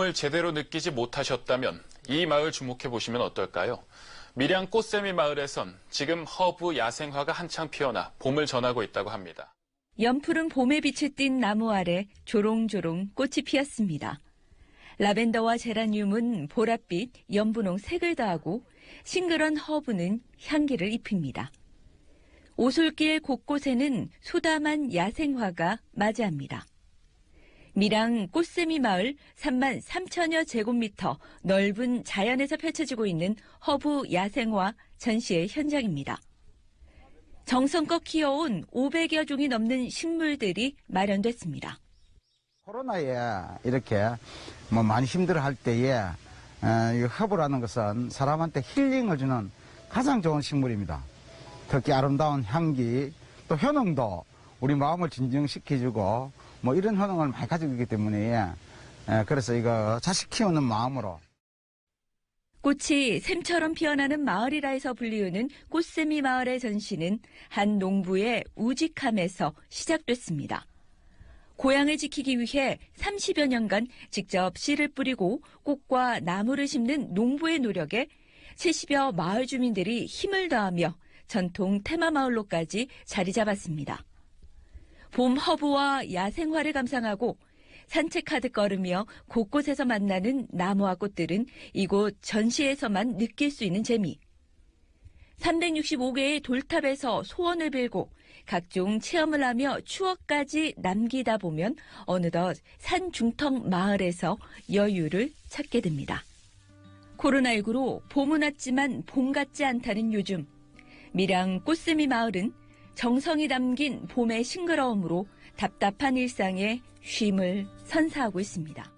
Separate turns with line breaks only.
을 제대로 느끼지 못하셨다면 이 마을 주목해 보시면 어떨까요? 밀양 꽃샘이 마을에선 지금 허브 야생화가 한창 피어나 봄을 전하고 있다고 합니다.
연푸른 봄의 빛을 띤 나무 아래 조롱조롱 꽃이 피었습니다. 라벤더와 제라늄은 보랏빛, 연분홍 색을 더하고 싱그런 허브는 향기를 입힙니다. 오솔길 곳곳에는 소담한 야생화가 맞이합니다. 밀양 꽃샘이 마을 3만 3천여 제곱미터 넓은 자연에서 펼쳐지고 있는 허브 야생화 전시의 현장입니다. 정성껏 키워온 500여 종이 넘는 식물들이 마련됐습니다.
코로나에 이렇게 뭐 많이 힘들어할 때에 어, 이 허브라는 것은 사람한테 힐링을 주는 가장 좋은 식물입니다. 특히 아름다운 향기 또 효능도 우리 마음을 진정시켜주고 뭐 이런 효능을 많이 가지고 있기 때문에 에, 그래서 이거 자식 키우는 마음으로
꽃이 샘처럼 피어나는 마을이라 해서 불리우는 꽃샘이 마을의 전시는 한 농부의 우직함에서 시작됐습니다. 고향을 지키기 위해 30여 년간 직접 씨를 뿌리고 꽃과 나무를 심는 농부의 노력에 70여 마을 주민들이 힘을 더하며 전통 테마 마을로까지 자리 잡았습니다. 봄 허브와 야생화를 감상하고 산책하듯 걸으며 곳곳에서 만나는 나무와 꽃들은 이곳 전시에서만 느낄 수 있는 재미. 365개의 돌탑에서 소원을 빌고 각종 체험을 하며 추억까지 남기다 보면 어느덧 산 중턱 마을에서 여유를 찾게 됩니다. 코로나19로 봄은 왔지만 봄 같지 않다는 요즘. 밀양 꽃샘이 마을은 정성이 담긴 봄의 싱그러움으로 답답한 일상에 쉼을 선사하고 있습니다.